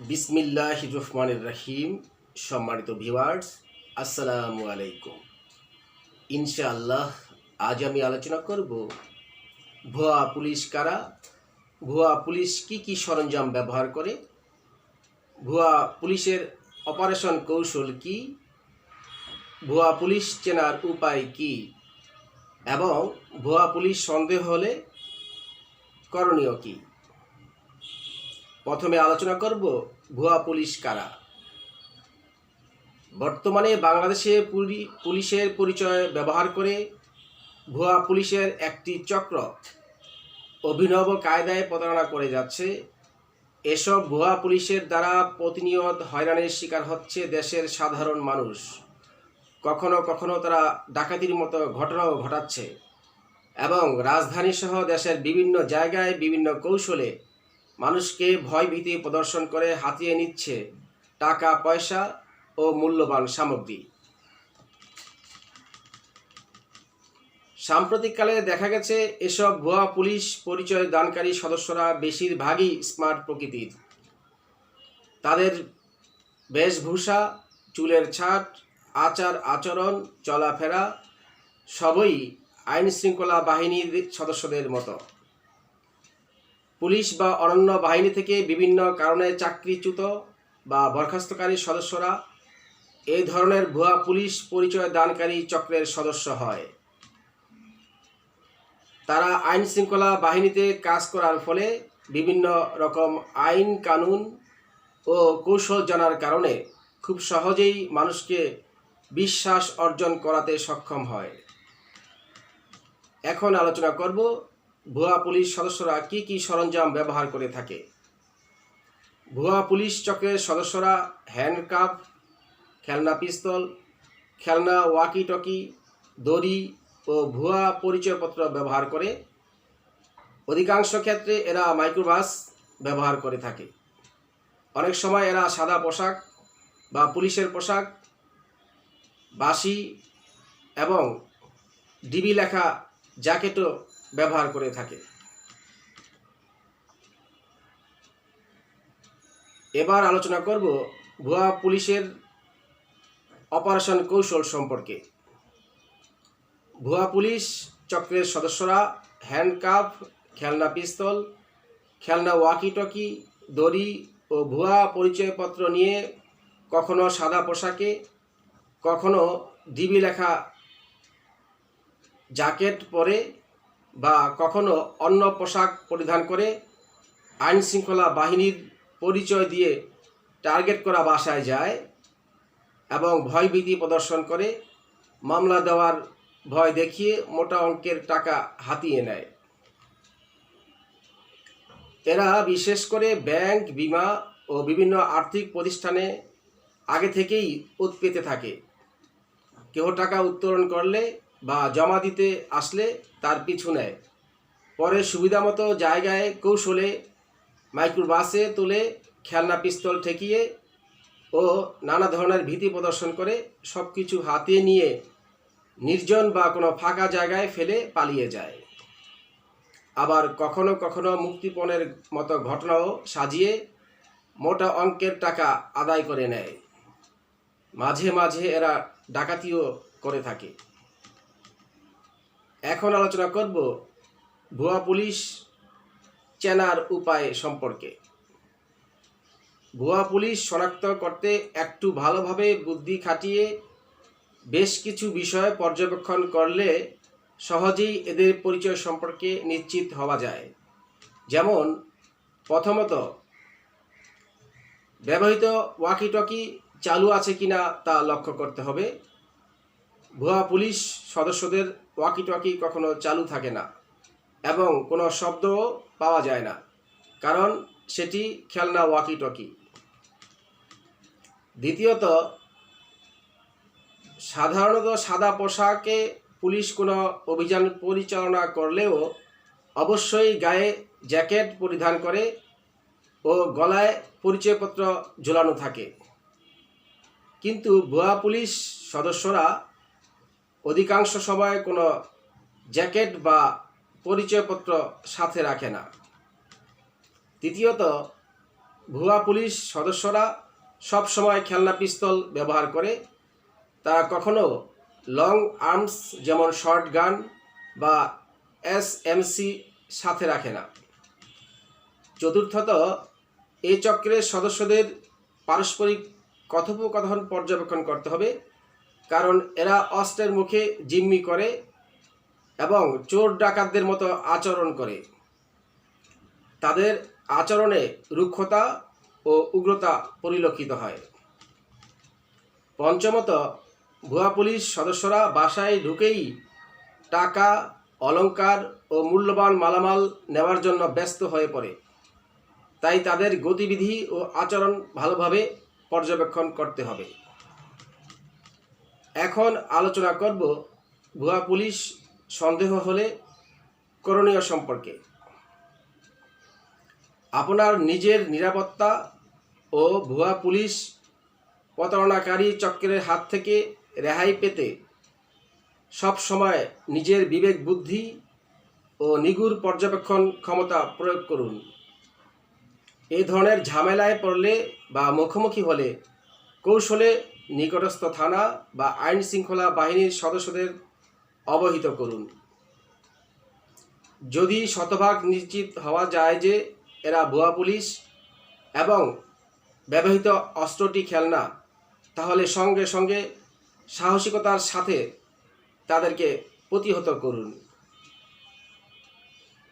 বিসমিল্লাহ রহমানির রহিম, সম্মানিত ভিউয়ার্স, আসসালামু আলাইকুম। ইনশাআল্লাহ, আজ আমি আলোচনা করব, ভুয়া পুলিশ কারা, ভুয়া পুলিশ কি কি সরঞ্জাম ব্যবহার করে, ভুয়া পুলিশের অপারেশন কৌশল কি, ভুয়া পুলিশ চেনার উপায় কি, এবং ভুয়া পুলিশ সন্দেহ হলে করণীয় কী। প্রথমে আলোচনা করব ভুয়া পুলিশ কারা। বর্তমানে বাংলাদেশে পুলি- পুলিশের পরিচয় ব্যবহার করে ভুয়া পুলিশের একটি চক্র অভিনব কায়দায় প্রতারণা করে যাচ্ছে। এসব ভুয়া পুলিশের দ্বারা প্রতিনিয়ত হয়রানির শিকার হচ্ছে দেশের সাধারণ মানুষ। কখনো কখনো তারা ডাকাতির মতো ঘটনাও ঘটাচ্ছে এবং রাজধানী সহ দেশের বিভিন্ন জায়গায় বিভিন্ন কৌশলে মানুষকে ভয়ভীতি প্রদর্শন করে হাতিয়ে নিচ্ছে টাকা, পয়সা ও মূল্যবান সামগ্রী। সাম্প্রতিককালে দেখা গেছে এসব ভুয়া পুলিশ পরিচয় দানকারী সদস্যরা বেশিরভাগই স্মার্ট প্রকৃতির। তাদের বেশভূষা, চুলের ছাট, আচার, আচরণ, চলাফেরা সবই আইন শৃঙ্খলা বাহিনীর সদস্যদের মতো। পুলিশ বা অরণ্য বাহিনী থেকে বিভিন্ন কারণে চাকরিচ্যুত বা বরখাস্তকারী সদস্যরা এই ধরনের ভুয়া পুলিশ পরিচয় দানকারী চক্রের সদস্য হয়। তারা আইন শৃঙ্খলা বাহিনীতে কাজ করার ফলে বিভিন্ন রকম আইন, কানুন ও কৌশল জানার কারণে খুব সহজেই মানুষকে বিশ্বাস অর্জন করাতে সক্ষম হয়। এখন আলোচনা করব ভুয়া পুলিশ সদস্যরা কি কি সরঞ্জাম ব্যবহার করে থাকে? ভুয়া পুলিশ চক্রের সদস্যরা হ্যান্ডকাপ, খেলনা পিস্তল, খেলনা ওয়াকি টকি দড়ি ও ভুয়া পরিচয়পত্র ব্যবহার করে। অধিকাংশ ক্ষেত্রে এরা মাইক্রোবাস ব্যবহার করে থাকে। অনেক সময় এরা সাদা পোশাক বা পুলিশের পোশাক বাসি এবং ডিবি লেখা জ্যাকেটও ব্যবহার করে থাকে। এবার আলোচনা করব ভুয়া পুলিশের অপারেশন কৌশল সম্পর্কে। ভুয়া পুলিশ চক্রের সদস্যরা হ্যান্ডকাপ খেলনা পিস্তল, খেলনা ওয়াকি টকি দড়ি ও ভুয়া পরিচয়পত্র নিয়ে কখনো সাদা পোশাকে, কখনো ডিবি লেখা জ্যাকেট পরে বা কখনো অন্য পোশাক পরিধান করে আইন শৃঙ্খলা বাহিনীর পরিচয় দিয়ে টার্গেট করা বাসায় যায় এবং ভয়ভীতি প্রদর্শন করে, মামলা দেওয়ার ভয় দেখিয়ে মোটা অঙ্কের টাকা হাতিয়ে নেয়। এরা বিশেষ করে ব্যাংক, বিমা ও বিভিন্ন আর্থিক প্রতিষ্ঠানে আগে থেকেই উৎ পেতে থাকে। কেউ টাকা উত্তোলন করলে বা জমা দিতে আসলে তার পিছু নেয়। পরে সুবিধামতো জায়গায় কৌশলে মাইক্রোবাসে তুলে খেলনা পিস্তল ঠেকিয়ে ও নানা ধরনের ভীতি প্রদর্শন করে সব কিছু হাতিয়ে নিয়ে নির্জন বা কোনো ফাঁকা জায়গায় ফেলে পালিয়ে যায়। আবার কখনো কখনো মুক্তিপণের মতো ঘটনাও সাজিয়ে মোটা অঙ্কের টাকা আদায় করে নেয়। মাঝে মাঝে এরা ডাকাতিও করে থাকে। এখন আলোচনা করব ভুয়া পুলিশ চেনার উপায় সম্পর্কে। ভুয়া পুলিশ শনাক্ত করতে একটু ভালোভাবে বুদ্ধি খাটিয়ে বেশ কিছু বিষয় পর্যবেক্ষণ করলে সহজেই এদের পরিচয় সম্পর্কে নিশ্চিত হওয়া যায়। যেমন, প্রথমত, ব্যবহৃত ওয়াকি টকি চালু আছে কিনা তা লক্ষ্য করতে হবে। ভুয়া পুলিশ সদস্যদের ওয়াকি টকি কখনো চালু থাকে না এবং কোনো শব্দও পাওয়া যায় না, কারণ সেটি খেলনা ওয়াকি টকি দ্বিতীয়ত, সাধারণত সাদা পোশাকে পুলিশ কোনো অভিযান পরিচালনা করলেও অবশ্যই গায়ে জ্যাকেট পরিধান করে ও গলায় পরিচয়পত্র ঝোলানো থাকে। কিন্তু ভুয়া পুলিশ সদস্যরা অধিকাংশ সময় কোনো জ্যাকেট বা পরিচয়পত্র সাথে রাখে না। তৃতীয়ত ভুয়া পুলিশ সদস্যরা সব সময় খেলনা পিস্তল ব্যবহার করে। তারা কখনো লং আর্মস যেমন শর্ট গান বা এস এমসি সাথে রাখে না। চতুর্থত এই চক্রের সদস্যদের পারস্পরিক কথোপকথন পর্যবেক্ষণ করতে হবে। কারণ এরা অস্ত্রের মুখে জিম্মি করে এবং চোর ডাকাতদের মতো আচরণ করে। তাদের আচরণে রুক্ষতা ও উগ্রতা পরিলক্ষিত হয়। পঞ্চমত, ভুয়া পুলিশ সদস্যরা বাসায় ঢুকেই টাকা, অলংকার ও মূল্যবান মালামাল নেওয়ার জন্য ব্যস্ত হয়ে পড়ে। তাই তাদের গতিবিধি ও আচরণ ভালোভাবে পর্যবেক্ষণ করতে হবে। এখন আলোচনা করব ভুয়া পুলিশ সন্দেহ হলে করণীয় সম্পর্কে। আপনার নিজের নিরাপত্তা ও ভুয়া পুলিশ প্রতারণাকারী চক্রের হাত থেকে রেহাই পেতে সব সময় নিজের বিবেক বুদ্ধি ও নিগুড় পর্যবেক্ষণ ক্ষমতা প্রয়োগ করুন। এই ধরনের ঝামেলায় পড়লে বা মুখোমুখি হলে কৌশলে নিকটস্থ থানা বা আইন শৃঙ্খলা বাহিনীর সদস্যদের অবহিত করুন। যদি শতভাগ নিশ্চিত হওয়া যায় যে এরা ভুয়া পুলিশ এবং ব্যবহৃত অস্ত্রটি খেলনা, তাহলে সঙ্গে সঙ্গে সাহসিকতার সাথে তাদেরকে প্রতিহত করুন।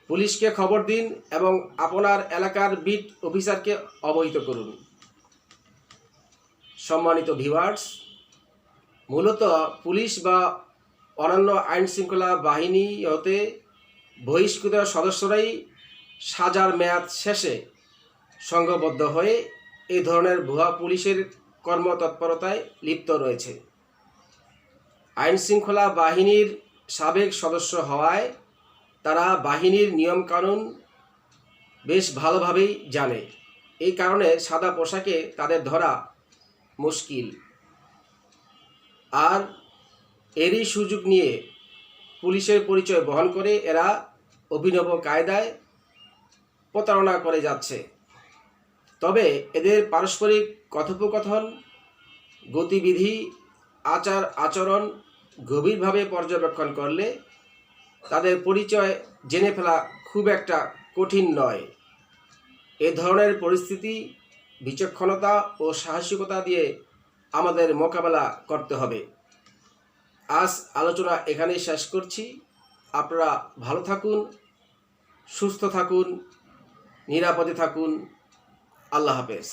পুলিশকে খবর দিন এবং আপনার এলাকার বিট অফিসারকে অবহিত করুন। সম্মানিত ভিভার্স মূলত পুলিশ বা অন্যান্য আইন শৃঙ্খলা বাহিনী হতে বহিষ্কৃত সদস্যরাই সাজার মেয়াদ শেষে সংঘবদ্ধ হয়ে এই ধরনের ভুয়া পুলিশের কর্মতৎপরতায় লিপ্ত রয়েছে। আইন শৃঙ্খলা বাহিনীর সাবেক সদস্য হওয়ায় তারা বাহিনীর নিয়মকানুন বেশ ভালোভাবেই জানে। এই কারণে সাদা পোশাকে তাদের ধরা মুশকিল। আর এরই সুযোগ নিয়ে পুলিশের পরিচয় বহন করে এরা অভিনব কায়দায় প্রতারণা করে যাচ্ছে। তবে এদের পারস্পরিক কথোপকথন, গতিবিধি, আচার, আচরণ গভীরভাবে পর্যবেক্ষণ করলে তাদের পরিচয় জেনে ফেলা খুব একটা কঠিন নয়। এ ধরনের পরিস্থিতি বিচক্ষণতা ও সাহসিকতা দিয়ে আমাদের মোকাবেলা করতে হবে। আজ আলোচনা এখানেই শেষ করছি। আপনারা ভালো থাকুন, সুস্থ থাকুন, নিরাপদে থাকুন। আল্লাহ হাফেজ।